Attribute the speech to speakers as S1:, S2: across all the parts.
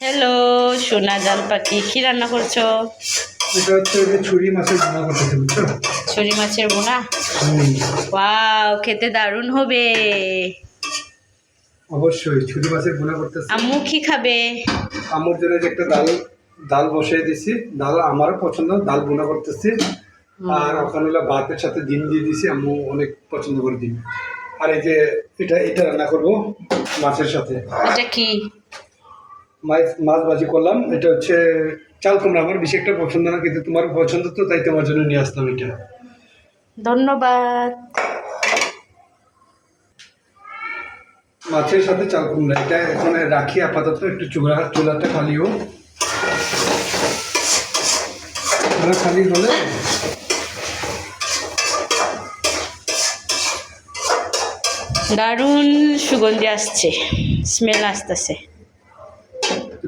S1: Hello সোনা জাল পাখি কি রান্না করছ?
S2: এটা হচ্ছে ছুরি মাছের বোনা করতেছে বুঝছ?
S1: ছুরি মাছের বোনা? ওয়াও খেতে দারুণ হবে।
S2: অবশ্যই ছুরি মাছের বোনা করতেছে।
S1: আম্মু কি খাবে?
S2: আমার জন্য যে একটা ডাল ডাল বসিয়ে দিছি। ডাল আমারও পছন্দ ডাল বোনা করতেছি। আর ওখানে ভাতের সাথে ডিম দিয়ে দিছি আম্মু অনেক পছন্দ করে ডিম। আর এই যে এটা এটা রান্না করব মাছের সাথে।
S1: এটা কি?
S2: মাছ মাছ ভাজি করলাম। এটা হচ্ছে চাল কুমড়া আমার বেশি একটা পছন্দ না কিন্তু তোমার পছন্দ তো তাই তোমার জন্য নিয়ে আসলাম এটা।
S1: ধন্যবাদ।
S2: মাছের সাথে চাল কুমড়া এটা এখন রাখি আপাতত একটু চুলা চুলাটা খালি হোক চুলা খালি হলে
S1: দারুণ সুগন্ধি আসছে স্মেল আসতেছে।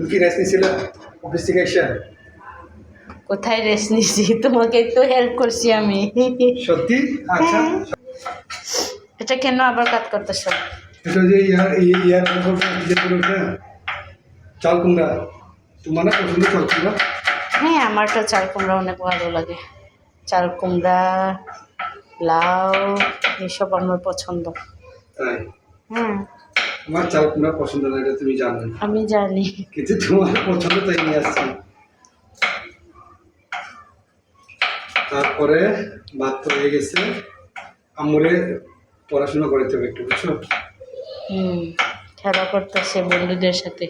S2: তুমি কি রেস্ট নিয়েছিলে অফিস থেকে এসে
S1: কোথায় রেস্ট নিছি? তোমাকে তো হেল্প করছি আমি।
S2: সত্যি? আচ্ছা।
S1: এটা কেন আবার কাট করতেছ?
S2: এটা যে ইয়ার ইয়ার কথা চাল কুমড়া। তোমার না পছন্দ চাল কুমড়া?
S1: হ্যাঁ আমার তো চাল কুমড়া অনেক ভালো লাগে। চাল কুমড়া লাউ এসব আমার পছন্দ। হ্যাঁ।
S2: আমার চাল কুমড়া পছন্দ না এটা তুমি জানো।
S1: আমি জানি।
S2: কিন্তু তোমার পছন্দ তাই নিয়ে আসছি। তারপরে ভাত তো হয়ে গেছে। আমরে পড়াশোনা করতে হবে একটু বুঝছ?
S1: হুম খেলা করতেছে বন্ধুদের সাথে।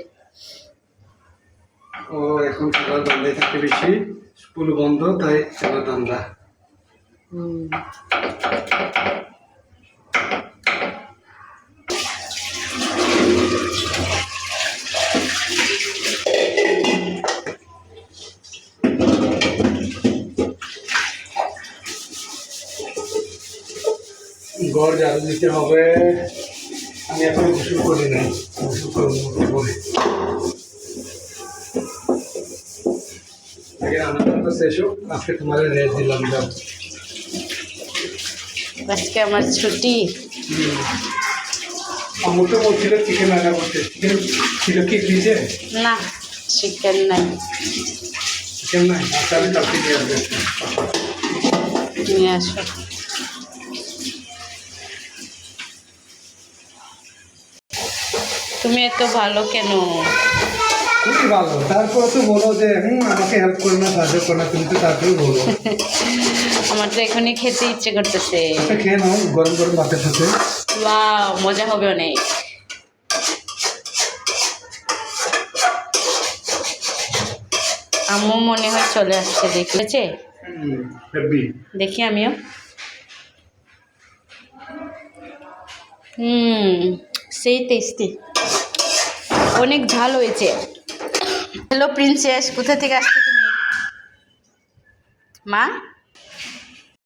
S2: ও এখন খেলার ধান্দায় থাকে বেশি। স্কুল বন্ধ তাই খেলার ধান্দা।
S1: হুম।
S2: ঘর ঝাড়ু দিতে হবে আমি এখন গোসল করি নাই। গোসল করব পরে আগে রান্না শেষ হোক আজকে তোমার রেস্ট দিলাম যাও।
S1: আজকে আমার ছুটি।
S2: আমার তো বলছিল চিকেন রান্না করতে চিকেন ছিল কি ফ্রিজে
S1: না চিকেন নাই।
S2: চিকেন নাই? আচ্ছা আমি কালকে নিয়ে আসব।
S1: নিয়ে আসো। তুমি এত ভালো কেন?
S2: খুবই ভালো। তারপর তো বলো যে হুম আমাকে হেল্প করো না সাহায্য করো না তুমি তো তারপরে বলো।
S1: আমার তো এখনই খেতে ইচ্ছে করতেছে।
S2: এটা খেয়ে নাও গরম গরম ভাতের সাথে।
S1: ওয়াও মজা হবে অনেক। আম্মু মনে হয় চলে আসছে দেখেছে দেখি আমিও। হুম সেই টেস্টি অনেক ঝাল হয়েছে। হ্যালো প্রিন্সেস কোথা থেকে আসছো তুমি? মা?